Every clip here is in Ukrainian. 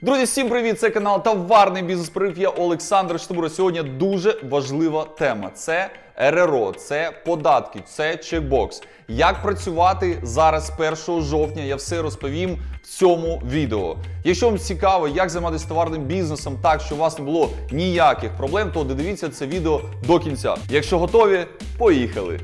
Друзі, всім привіт! Це канал Товарний бізнес Прорив. Я Олександр Штабура. Сьогодні дуже важлива тема: це РРО, це податки, це чекбокс. Як працювати зараз 1 жовтня, я все розповім в цьому відео. Якщо вам цікаво, як займатися товарним бізнесом так, щоб у вас не було ніяких проблем, то додивіться це відео до кінця. Якщо готові, поїхали!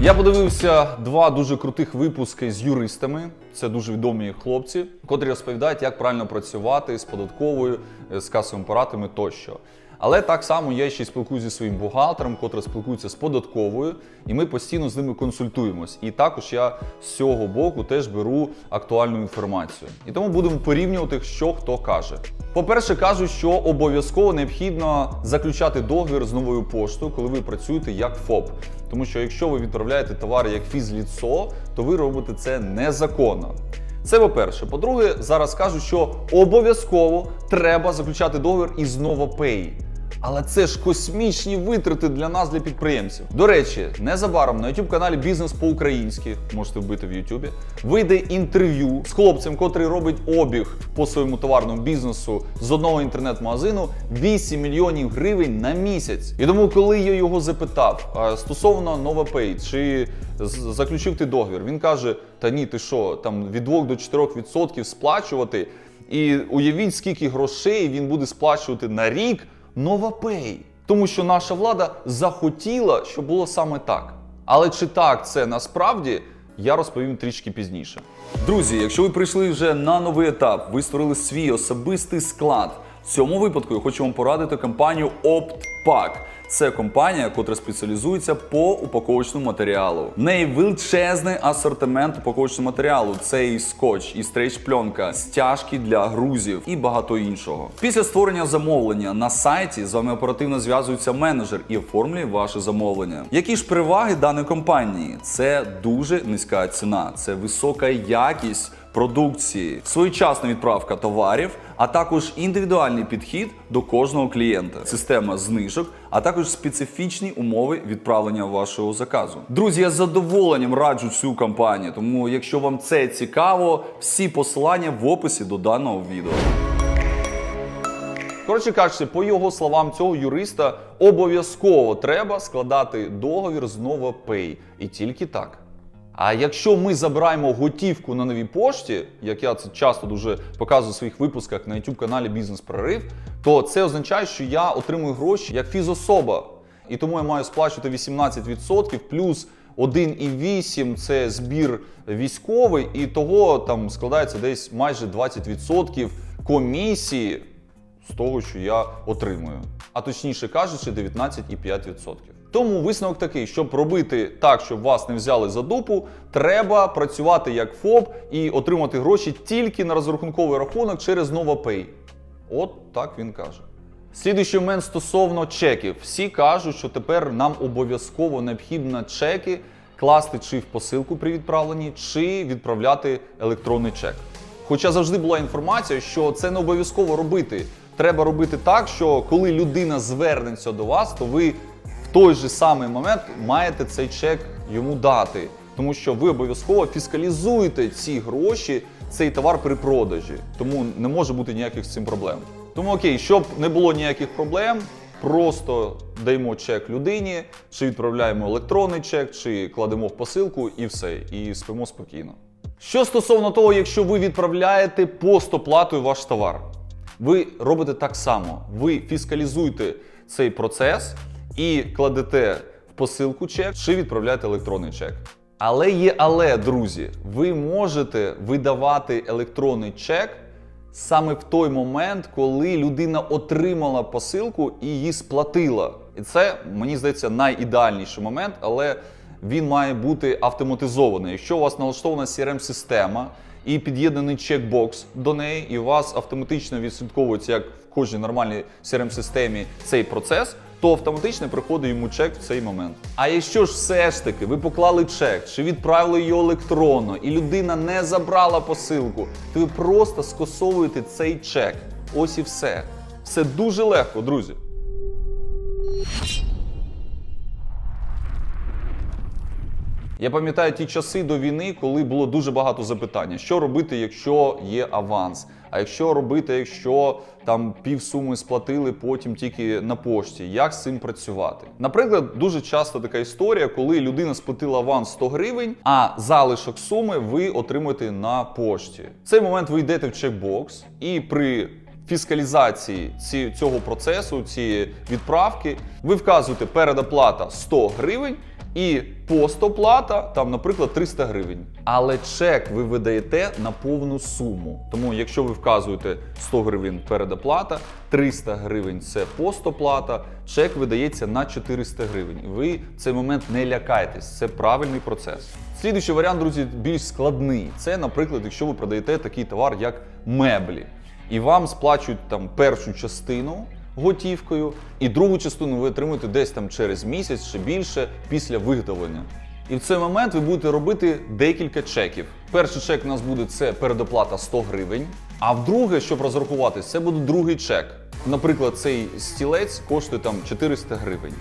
Я подивився два дуже крутих випуски з юристами. Це дуже відомі хлопці, котрі розповідають, як правильно працювати з податковою, е, з касовими апаратами тощо. Але так само я ще й спілкуюся зі своїм бухгалтером, котрий спілкується з податковою, і ми постійно з ними консультуємось. І також я з цього боку теж беру актуальну інформацію. І тому будемо порівнювати, що хто каже. По-перше, кажуть, що обов'язково необхідно заключати договір з новою поштою, коли ви працюєте як ФОП. Тому що якщо ви відправляєте товари як фізліцо, то ви робите це незаконно. Це по-перше. По-друге, зараз кажуть, що обов'язково треба заключати договір із NovoPay. Але це ж космічні витрати для нас, для підприємців. До речі, незабаром на youtube каналі Бізнес по-українськи можете вбити в Ютубі. Вийде інтерв'ю з хлопцем, котрий робить обіг по своєму товарному бізнесу з одного інтернет-магазину 8 мільйонів гривень на місяць. І тому, коли я його запитав стосовно NovoPay, чи заключив ти договір, він каже: Та ні, ти що, там від 2 до 4% сплачувати. І уявіть, скільки грошей він буде сплачувати на рік. NovaPay. Тому що наша влада захотіла, щоб було саме так. Але чи так це насправді, я розповім трішки пізніше. Друзі, якщо ви прийшли вже на новий етап, ви створили свій особистий склад. Цьому випадку я хочу вам порадити компанію OptPack. Це компанія, яка спеціалізується по упаковочному матеріалу. В неї величезний асортимент упаковочного матеріалу. Це і скотч, і стрейч-пленка, стяжки для грузів і багато іншого. Після створення замовлення на сайті з вами оперативно зв'язується менеджер і оформлює ваше замовлення. Які ж переваги даної компанії? Це дуже низька ціна, це висока якість продукції, своєчасна відправка товарів, а також індивідуальний підхід до кожного клієнта, система знижок, а також специфічні умови відправлення вашого заказу. Друзі, я з задоволенням раджу цю компанію, тому якщо вам це цікаво, всі посилання в описі до даного відео. Коротше кажучи, по його словам, цього юриста обов'язково треба складати договір з NovoPay. І тільки так. А якщо ми забираємо готівку на новій пошті, як я це часто дуже показую в своїх випусках на youtube каналі Бізнес Прорив, то це означає, що я отримую гроші як фізособа. І тому я маю сплачувати 18% плюс 1,8 це збір військовий, і того там складається десь майже 20% комісії з того, що я отримую. А точніше кажучи, 19,5%. Тому висновок такий, щоб робити так, щоб вас не взяли за дупу, треба працювати як ФОП і отримати гроші тільки на розрахунковий рахунок через NovoPay. От так він каже. Слідуючий момент стосовно чеків. Всі кажуть, що тепер нам обов'язково необхідно чеки класти чи в посилку при відправленні, чи відправляти електронний чек. Хоча завжди була інформація, що це не обов'язково робити. Треба робити так, що коли людина звернеться до вас, то ви в той же самий момент маєте цей чек йому дати. Тому що ви обов'язково фіскалізуєте ці гроші, цей товар при продажі. Тому не може бути ніяких з цим проблем. Тому окей, щоб не було ніяких проблем, просто даємо чек людині, чи відправляємо електронний чек, чи кладемо в посилку і все, і спимо спокійно. Що стосовно того, якщо ви відправляєте постоплатою ваш товар, ви робите так само. Ви фіскалізуєте цей процес і кладете в посилку чек чи відправляєте електронний чек. Але є але, друзі, ви можете видавати електронний чек саме в той момент, коли людина отримала посилку і її сплатила. І це, мені здається, найідеальніший момент, але він має бути автоматизований. Якщо у вас налаштована CRM-система і під'єднаний чекбокс до неї, і у вас автоматично відслідковується, як в кожній нормальній CRM-системі цей процес, то автоматично приходить йому чек в цей момент. А якщо ж все ж таки ви поклали чек чи відправили його електронно, і людина не забрала посилку, то ви просто скасовуєте цей чек. Ось і все. Все дуже легко, друзі. Я пам'ятаю ті часи до війни, коли було дуже багато запитання, що робити, якщо є аванс. А якщо робити, якщо там півсуми сплатили потім тільки на пошті, як з цим працювати? Наприклад, дуже часто така історія, коли людина сплатила аванс 100 гривень, а залишок суми ви отримуєте на пошті. В цей момент ви йдете в чекбокс і при фіскалізації ці, цього процесу, цієї відправки, ви вказуєте передоплата 100 гривень. І постоплата, там, наприклад, 300 гривень. Але чек ви видаєте на повну суму. Тому, якщо ви вказуєте 100 гривень передоплата, 300 гривень це постоплата, чек видається на 400 гривень. Ви в цей момент не лякайтесь, це правильний процес. Слідуючий варіант, друзі, більш складний. Це, наприклад, якщо ви продаєте такий товар, як меблі, і вам сплачують там першу частину готівкою, і другу частину ви отримуєте десь там через місяць чи більше після виготовлення. І в цей момент ви будете робити декілька чеків. Перший чек у нас буде це передоплата 100 гривень. А вдруге, щоб розрахуватись, це буде другий чек. Наприклад, цей стілець коштує там 400 гривень.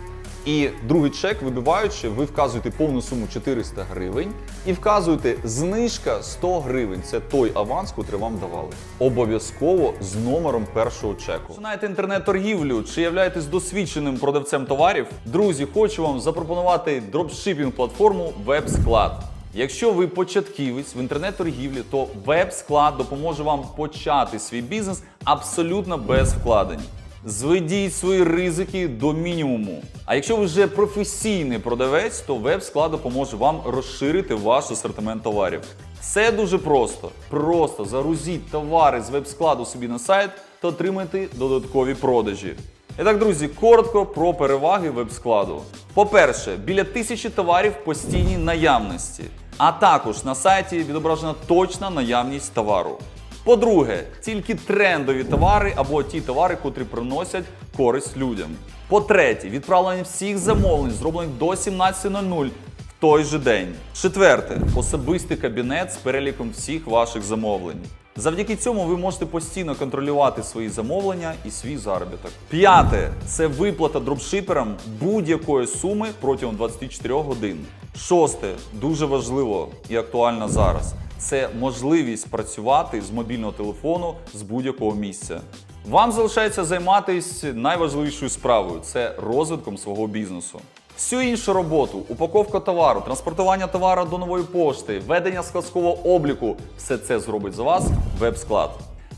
І другий чек, вибиваючи, ви вказуєте повну суму 400 гривень і вказуєте знижка 100 гривень. Це той аванс, котрий вам давали. Обов'язково з номером першого чеку. Починаєте інтернет-торгівлю чи являєтесь досвідченим продавцем товарів? Друзі, хочу вам запропонувати дропшипінг платформу WebSclad. Якщо ви початківець в інтернет-торгівлі, то WebSclad допоможе вам почати свій бізнес абсолютно без вкладень. Зведіть свої ризики до мінімуму. А якщо ви вже професійний продавець, то веб-склад допоможе вам розширити ваш асортимент товарів. Все дуже просто. Просто загрузіть товари з веб-складу собі на сайт та отримайте додаткові продажі. І так, друзі, коротко про переваги веб-складу. По-перше, біля тисячі товарів в постійній наявності. А також на сайті відображена точна наявність товару. По-друге, тільки трендові товари або ті товари, котрі приносять користь людям. По-третє, відправлення всіх замовлень зроблених до 17.00 в той же день. Четверте, особистий кабінет з переліком всіх ваших замовлень. Завдяки цьому ви можете постійно контролювати свої замовлення і свій заробіток. П'яте це виплата дропшиперам будь-якої суми протягом 24 годин. Шосте дуже важливо і актуально зараз. Це можливість працювати з мобільного телефону з будь-якого місця. Вам залишається займатися найважливішою справою це розвитком свого бізнесу. Всю іншу роботу, упаковка товару, транспортування товару до нової пошти, ведення складського обліку все це зробить за вас веб-склад.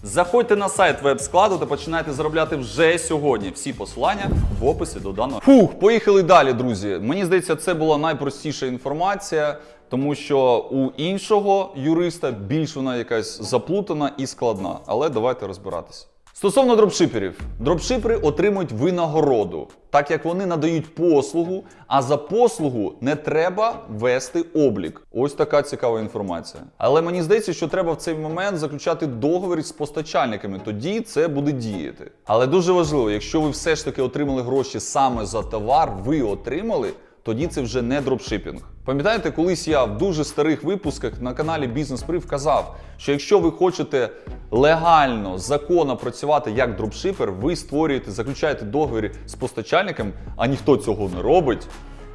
Заходьте на сайт веб-складу та починайте заробляти вже сьогодні. Всі посилання в описі до даного. Фух, поїхали далі, друзі. Мені здається, це була найпростіша інформація, тому що у іншого юриста більш вона якась заплутана і складна. Але давайте розбиратися. Стосовно дропшиперів, дропшипери отримують винагороду, так як вони надають послугу, а за послугу не треба вести облік. Ось така цікава інформація. Але мені здається, що треба в цей момент заключати договір з постачальниками, тоді це буде діяти. Але дуже важливо, якщо ви все ж таки отримали гроші саме за товар, ви отримали. Тоді це вже не дропшипінг. Пам'ятаєте, колись я в дуже старих випусках на каналі Бізнес Прив казав, що якщо ви хочете легально, законно працювати як дропшипер, ви створюєте, заключаєте договір з постачальником, а ніхто цього не робить.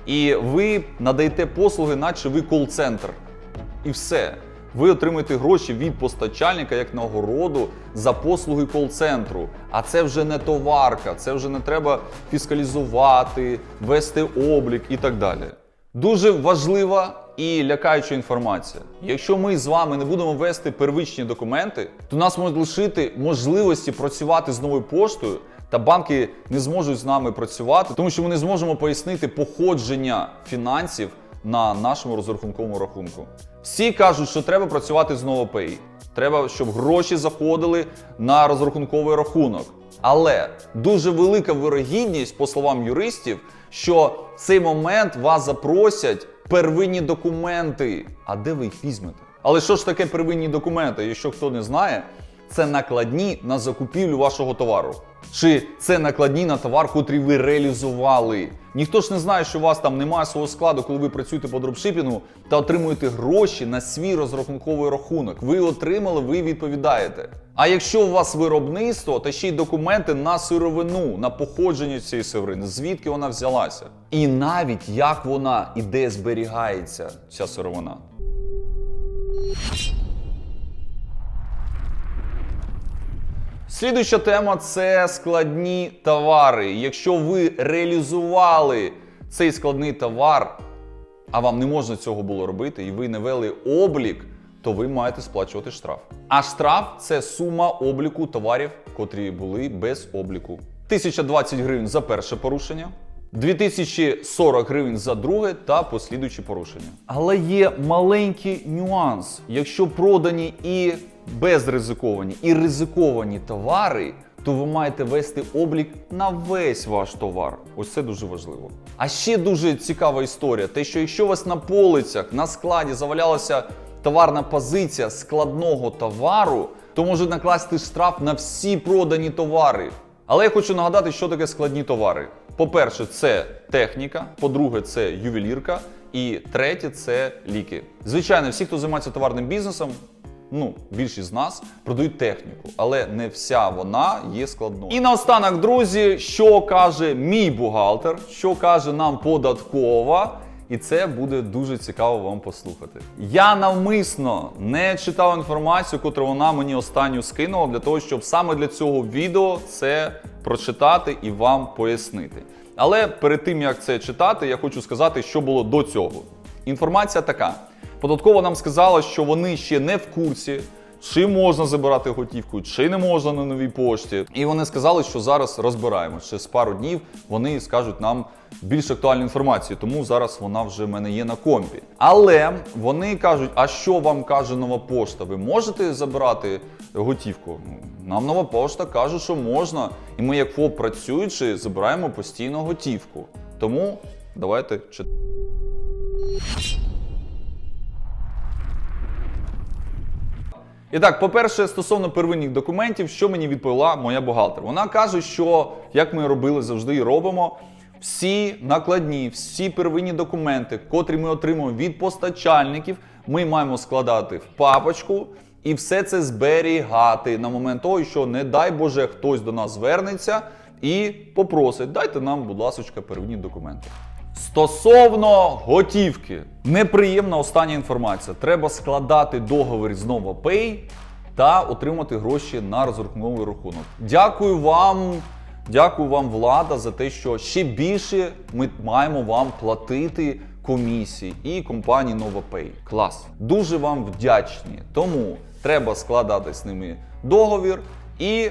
І ви надаєте послуги, наче ви кол-центр. І все. Ви отримуєте гроші від постачальника як нагороду за послуги кол-центру. А це вже не товарка, це вже не треба фіскалізувати, вести облік і так далі. Дуже важлива і лякаюча інформація. Якщо ми з вами не будемо вести первичні документи, то нас можуть лишити можливості працювати з новою поштою. Та банки не зможуть з нами працювати, тому що ми не зможемо пояснити походження фінансів на нашому розрахунковому рахунку. Всі кажуть, що треба працювати з NovoPay. Треба, щоб гроші заходили на розрахунковий рахунок. Але дуже велика вирогідність, по словам юристів, що в цей момент вас запросять первинні документи. А де ви їх візьмете? Але що ж таке первинні документи? Якщо хто не знає, це накладні на закупівлю вашого товару. Чи це накладні на товар, котрий ви реалізували. Ніхто ж не знає, що у вас там немає свого складу, коли ви працюєте по дропшипінгу та отримуєте гроші на свій розрахунковий рахунок. Ви отримали, ви відповідаєте. А якщо у вас виробництво, та ще й документи на сировину, на походження цієї сировини, звідки вона взялася, і навіть як вона і де зберігається, ця сировина. Слідуюча тема це складні товари. Якщо ви реалізували цей складний товар, а вам не можна цього було робити, і ви не вели облік, то ви маєте сплачувати штраф. А штраф це сума обліку товарів, котрі були без обліку. 1020 гривень за перше порушення. 2040 гривень за друге та послідуючі порушення. Але є маленький нюанс. Якщо продані і безризиковані, і ризиковані товари, то ви маєте вести облік на весь ваш товар. Ось це дуже важливо. А ще дуже цікава історія: те, що якщо у вас на полицях на складі завалялася товарна позиція складного товару, то може накласти штраф на всі продані товари. Але я хочу нагадати, що таке складні товари. По-перше, це техніка, по-друге, це ювелірка, і третє це ліки. Звичайно, всі, хто займається товарним бізнесом, ну, більшість з нас продають техніку, але не вся вона є складною. І наостанок, друзі, що каже мій бухгалтер, що каже нам податкова. І це буде дуже цікаво вам послухати. Я навмисно не читав інформацію, яку вона мені останню скинула, для того, щоб саме для цього відео це прочитати і вам пояснити. Але перед тим як це читати, я хочу сказати, що було до цього. Інформація така: податкова нам сказала, що вони ще не в курсі. Чи можна забирати готівку, чи не можна на новій пошті. І вони сказали, що зараз розбираємо. Ще з пару днів вони скажуть нам більш актуальну інформацію, тому зараз вона вже в мене є на компі. Але вони кажуть: а що вам каже нова пошта? Ви можете забирати готівку? Ну, Нам нова пошта каже, що можна. І ми, як ФОП працюючи, забираємо постійно готівку. Тому давайте читати. І так, по-перше, стосовно первинних документів, що мені відповіла моя бухгалтер? Вона каже, що як ми робили завжди і робимо, всі накладні, всі первинні документи, котрі ми отримуємо від постачальників, ми маємо складати в папочку і все це зберігати на момент того, що, не дай Боже, хтось до нас звернеться і попросить, дайте нам, будь ласка, первинні документи. Стосовно готівки, неприємна остання інформація. Треба складати договір з NovaPay та отримати гроші на розрахунковий рахунок. Дякую вам, дякую вам, влада, за те, що ще більше ми маємо вам платити комісії і компанії NovaPay. Клас. Дуже вам вдячні. Тому треба складати з ними договір і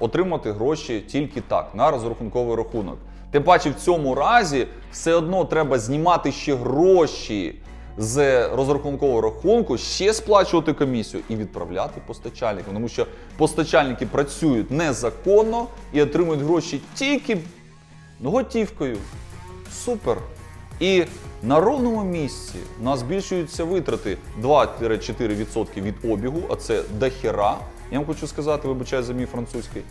отримати гроші тільки так, на розрахунковий рахунок. Тим паче в цьому разі все одно треба знімати ще гроші з розрахункового рахунку, ще сплачувати комісію і відправляти постачальникам. Тому що постачальники працюють незаконно і отримують гроші тільки готівкою. Супер! І на ровному місці у нас збільшуються витрати 2-4% від обігу, а це дохера. Я вам хочу сказати, вибачаю за мій французький.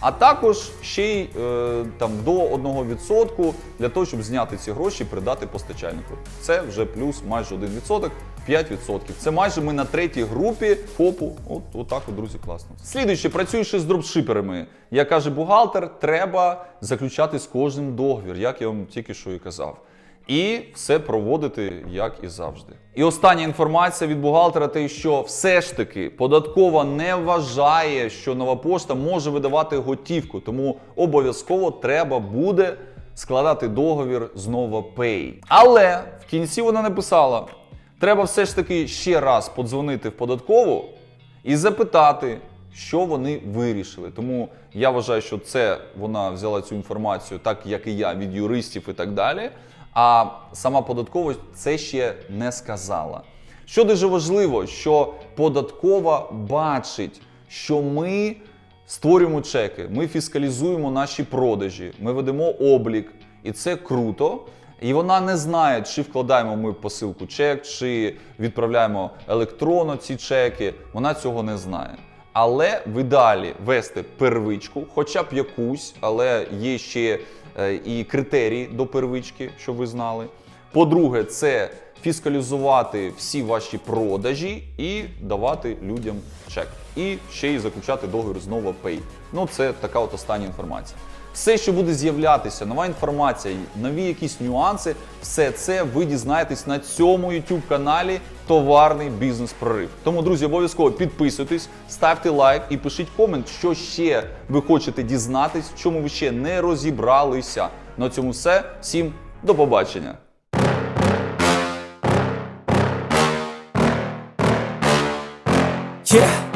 А також ще й е, там до 1% для того, щоб зняти ці гроші і передати постачальнику. Це вже плюс майже 1%, 5%. Це майже ми на третій групі ФОПу. От, от так, от, друзі, класно. Слідуючи, працюючи з дропшиперами, як каже бухгалтер, треба заключати з кожним договір, як я вам тільки що і казав. І все проводити як і завжди. І остання інформація від бухгалтера: те, що все ж таки податкова не вважає, що нова пошта може видавати готівку, тому обов'язково треба буде складати договір з NovaPay. Але в кінці вона написала: треба все ж таки ще раз подзвонити в податкову і запитати, що вони вирішили. Тому я вважаю, що це вона взяла цю інформацію, так як і я, від юристів і так далі. А сама податкова це ще не сказала. Що дуже важливо, що податкова бачить, що ми створюємо чеки, ми фіскалізуємо наші продажі, ми ведемо облік, і це круто. І вона не знає, чи вкладаємо ми посилку чек, чи відправляємо електронно ці чеки. Вона цього не знає. Але в ідеалі вести первичку, хоча б якусь, але є ще і критерії до первички, щоб ви знали. По-друге, це фіскалізувати всі ваші продажі і давати людям чек. І ще й заключати договір з NovaPay. Ну, це така от остання інформація. Все, що буде з'являтися, нова інформація, нові якісь нюанси, все це ви дізнаєтесь на цьому YouTube каналі Товарний бізнес-прорив. Тому, друзі, обов'язково підписуйтесь, ставте лайк і пишіть комент, що ще ви хочете дізнатись, в чому ви ще не розібралися. На цьому все. Всім до побачення. 切。